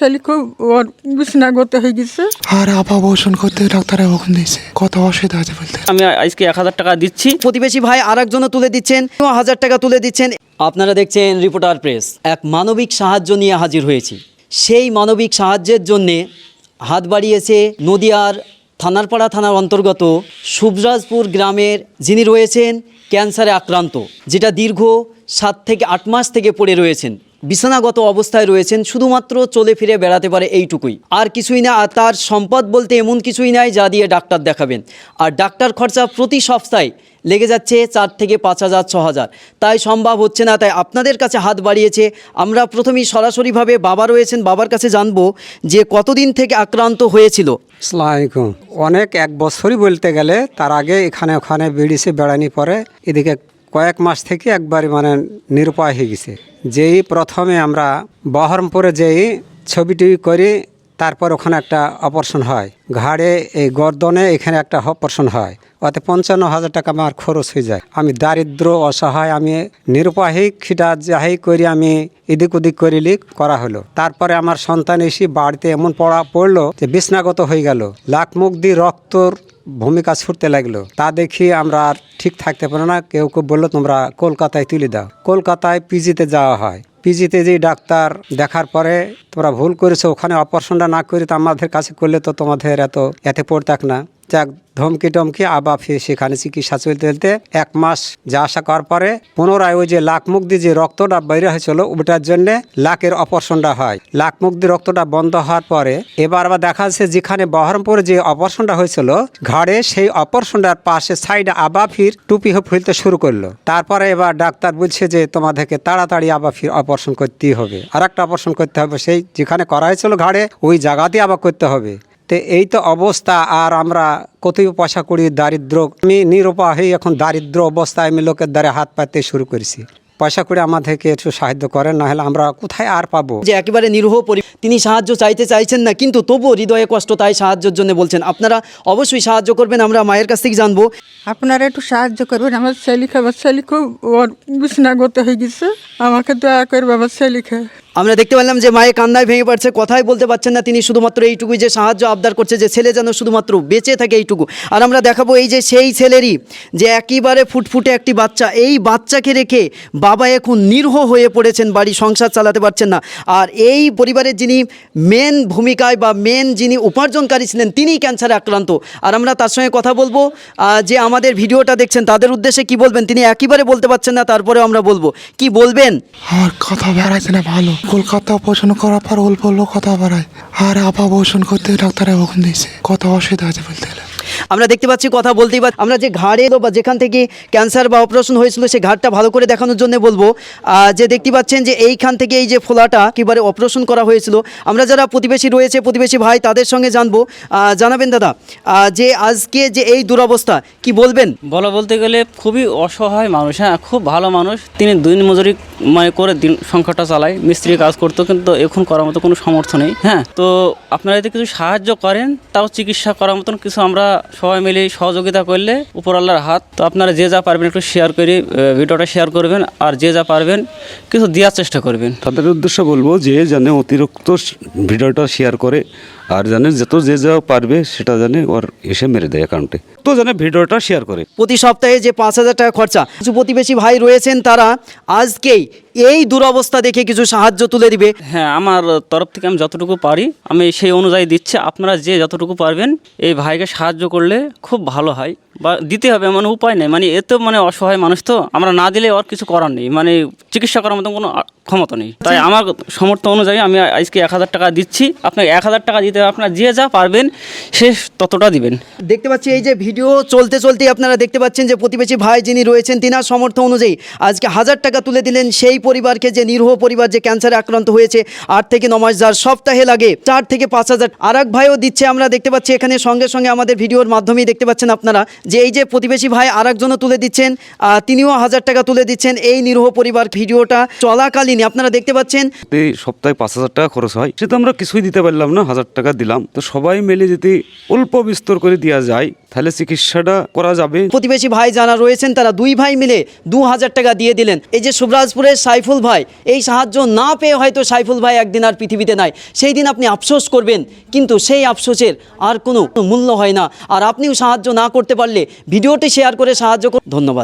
ছেলে খুব ওর বিছনাগত হয়ে গেছে। আর আপা বসন করতে দিয়েছে। কত অসুবিধা আছে বলতে। আমি আজকে এক হাজার টাকা দিচ্ছি। প্রতিবেশী ভাই আর একজনও তুলে দিচ্ছেন হাজার টাকা তুলে দিচ্ছেন। আপনারা দেখছেন রিপোর্টার প্রেস। এক মানবিক সাহায্য নিয়ে হাজির হয়েছি। সেই মানবিক সাহায্যের জন্যে হাত বাড়িয়েছে নদিয়ার থানারপাড়া থানার অন্তর্গত সুবরাজপুর গ্রামের যিনি রয়েছেন ক্যান্সারে আক্রান্ত যেটা দীর্ঘ সাত থেকে আট মাস থেকে পড়ে রয়েছেন। বিছানাগত অবস্থায় রয়েছেন, শুধুমাত্র চলে ফিরে বেড়াতে পারে এইটুকুই। আর কিছুই না, আর তার সম্পদ বলতে এমন কিছুই নাই যা দিয়ে ডাক্তার দেখাবেন। আর ডাক্তার খরচা প্রতি সপ্তাহে লেগে যাচ্ছে চার থেকে পাঁচ হাজার, ছ হাজার। তাই সম্ভব হচ্ছে না, তাই আপনাদের কাছে হাত বাড়িয়েছে। আমরা প্রথমেই সরাসরিভাবে বাবা রয়েছেন, বাবার কাছে জানব যে কতদিন থেকে আক্রান্ত হয়েছিল। অনেক এক বছরই বলতে গেলে তার আগে এখানে ওখানে বেড়িয়েছে বেড়ানি পরে। এদিকে কয়েক মাস থেকে একবারে মানে নিরুপায় হয়ে গেছে। যেই প্রথমে আমরা বহরমপুরে যেই ছবি টবি করি, তারপর ওখানে একটা অপারেশন হয়। ঘাড়ে এই গর্দনে এখানে একটা অপারেশন হয়। ওতে পঞ্চান্ন হাজার টাকা আমার খরচ হয়ে যায়। আমি দারিদ্র, অসহায়, আমি নিরুপাহিক খিটা যাহাই করি আমি এদিক ওদিক করিলি করা হলো। তারপরে আমার সন্তান এসে বাড়িতে এমন পড়া পড়ল যে বিছনাগত হয়ে গেল। লাখ মুখ দিয়ে রক্তর ভূমিকা ছুটতে লাগল। তা দেখি আমরা আর ঠিক থাকতে পারো না। কেউ কেউ বলল, তোমরা কলকাতায় তুলে দাও। কলকাতায় পিজিতে যাওয়া হয়। পিজিতে যে ডাক্তার দেখার পরে তোমরা ভুল করেছ, ওখানে অপারেশনটা না করে তো আমাদের কাছে করলে তো তোমাদের এত, এতে পড়তাক না। যাক, ধমকি টমকি, আবার ফির সেখানে চিকিৎসা চলতে চলতে এক মাস যা আসা করার পরে পুনরায় ওই যে লাখ মুখ দিয়ে যে রক্তটা বের হয়েছিল, ওটার জন্য লাখের অপারেশনটা হয়। লাখ মুখ দিয়ে রক্তটা বন্ধ হওয়ার পরে এবার আবার দেখা যাচ্ছে যেখানে বহরমপুরে যে অপারেশনটা হয়েছিল, ঘাড়ে সেই অপারেশনটার পাশে সাইডে আবার ফির টুপি ফেলতে শুরু করল। তারপরে এবার ডাক্তার বলছে যে তোমাদেরকে তাড়াতাড়ি আবার ফির অপারেশন করতেই হবে। আর একটা অপারেশন করতে হবে, সেই যেখানে করা হয়েছিল ঘাড়ে, ওই জায়গাতেই আবার করতে হবে। তো এই তো অবস্থা আর আমরা কতই পয়সা করি দারিদ্র। আমি নিরুপায় হয়ে এখন দারিদ্র অবস্থায় আমি লোকের দ্বারে হাত পাতে শুরু করেছি। পয়সা করে আমাদেরকে একটু সাহায্য করেন নাহলে আমরা কোথায় আর পাবো? যে একেবারে নিরহ পরি তিনি সাহায্য চাইতে চাইছেন না কিন্তু তবুও হৃদয়ে কষ্ট তাই সাহায্যের জন্য বলছেন। আপনারা অবশ্যই সাহায্য করবেন আমরা মায়ের কাছ থেকে জানব। আপনারা একটু সাহায্য করবেন আমার ছেলে খাবার ছেলে খুব ওর বিছনাগত হয়ে গেছে। আমাকে দয়া করে বাবা ছেলে খায়। আমরা দেখতে পেলাম যে মায়ের কান্নায় ভেঙে পড়ছে, কথাই বলতে পারছেন না তিনি, শুধুমাত্র এইটুকুই যে সাহায্য আবদার করছে যে ছেলে যেন শুধুমাত্র বেঁচে থাকে এইটুকু। আর আমরা দেখাবো এই যে সেই ছেলেরই যে একেবারে ফুটফুটে একটি বাচ্চা। এই বাচ্চাকে রেখে বাবা এখন নির্হ হয়ে পড়েছেন, বাড়ি সংসার চালাতে পারছেন না। আর এই পরিবারের যিনি মেন ভূমিকায় বা মেন যিনি উপার্জনকারী ছিলেন, তিনিই ক্যান্সারে আক্রান্ত। আর আমরা তার সঙ্গে কথা বলব যে আমাদের ভিডিওটা দেখছেন, তাদের উদ্দেশ্যে কি বলবেন? তিনি একেবারে বলতে পারছেন না তারপরে আমরা বলব। কি বলবেন? আর কথা বেড়াইছে না ভালো। কলকাতা অপারেশন করার পর অল্প অল্প কথা বাড়ায়। আর আপা অপারেশন করতে ডাক্তারের ওখান দিয়েছে। কত অসুবিধা আছে বলতে। আমরা দেখতে পাচ্ছি, কথা বলতেই পার আমরা যে ঘাড়ে বা যেখান থেকে ক্যান্সার বা অপারেশন হয়েছিল সেই ঘাটটা ভালো করে দেখানোর জন্য বলব যে দেখতে পাচ্ছেন যে এইখান থেকে এই যে ফোলাটা একেবারে অপারেশন করা হয়েছিল। আমরা যারা প্রতিবেশী রয়েছে, প্রতিবেশী ভাই, তাদের সঙ্গে জানব। জানাবেন দাদা যে আজকে যে এই দুরবস্থা, কি বলবেন? বলা বলতে গেলে খুবই অসহায় মানুষ হ্যাঁ খুব ভালো মানুষ। তিনি দিন মজুরি মানে করে দিন সংখ্যাটা চালায়, মিস্ত্রি কাজ করতো, কিন্তু এখন করার মতো কোনো সামর্থ্য নেই হ্যাঁ। তো আপনারা যদি কিছু সাহায্য করেন, তাও চিকিৎসা করার মতন কিছু আমরা সবাই মিলে সহযোগিতা করলে উপর আল্লাহর হাত। তো আপনারা যে যা পারবেন একটু শেয়ার করে ভিডিওটা শেয়ার করবেন আর যে যা পারবেন কিছু দেওয়ার চেষ্টা করবেন। তাদের উদ্দেশ্য বলব যে যেন অতিরিক্ত ভিডিওটা শেয়ার করে আর জানে যত যে যা পারবে সেটা জানে ওর এসে মেরে দেয় অ্যাকাউন্টে তো জানে ভিডিওটা শেয়ার করে। প্রতি সপ্তাহে যে পাঁচ হাজার টাকা খরচা কিছু প্রতিবেশী ভাই রয়েছেন তারা আজকেই এই দুরবস্থা দেখে কিছু সাহায্য তুলে দিবে। হ্যাঁ আমার তরফ থেকে আমি যতটুকু পারি আমি সেই অনুযায়ী দিচ্ছি। আপনারা যে যতটুকু পারবেন এই ভাইকে সাহায্য করলে খুব ভালো হয়। বা দিতে হবে মানে উপায় নেই। মানে এত মানে অসহায় মানুষ তো আমরা না দিলে আর কিছু করার নেই। মানে চিকিৎসা করার মতো কোনো ক্ষমতা নেই। তাই আমার সমর্থ অনুযায়ী আমি আজকে এক হাজার টাকা দিচ্ছি। আপনাকে এক হাজার টাকা দিতে হবে। আপনারা যে যা পারবেন সে ততটা দিবেন। দেখতে পাচ্ছি এই যে ভিডিও চলতে চলতেই আপনারা দেখতে পাচ্ছেন যে প্রতিবেশী ভাই যিনি রয়েছেন তিনার সমর্থ অনুযায়ী আজকে হাজার টাকা তুলে দিলেন। সেই পরিবারকে যে নিরহ পরিবার যে ক্যান্সারে আক্রান্ত হয়েছে আট থেকে ন মাস যার সপ্তাহে লাগে চার থেকে পাঁচ হাজার। আর এক ভাইও দিচ্ছে। আমরা দেখতে পাচ্ছি এখানে সঙ্গে সঙ্গে আমাদের ভিডিওর মাধ্যমেই দেখতে পাচ্ছেন আপনারা। যে এই যে প্রতিবেশী ভাই আর একজনও তুলে দিচ্ছেন তিনিও হাজার টাকা তুলে দিচ্ছেন এই নিরীহ পরিবার ভিডিওটা চলাকালীন। আপনারা দেখতে পাচ্ছেন। এই সপ্তাহে পাঁচ হাজার টাকা খরচ হয়। সেটা আমরা কিছুই দিতে পারলাম না, হাজার টাকা দিলাম। তো সবাই মিলে যদি অল্প বিস্তর করে দেওয়া যায় তাহলে চিকিৎসাটা করা যাবে। প্রতিবেশী ভাই যারা রয়েছেন, তারা দুই ভাই মিলে দু হাজার টাকা দিয়ে দিলেন। এই যে সুবরাজপুরের সাইফুল ভাই, এই সাহায্য না পেয়ে হয়তো সাইফুল ভাই একদিন আর পৃথিবীতে নাই। সেই দিন আপনি আফসোস করবেন, কিন্তু সেই আফসোসের আর কোনো মূল্য হয় না। আর আপনিও সাহায্য না করতে পারলে ভিডিওটি শেয়ার করে সাহায্য করুন। ধন্যবাদ।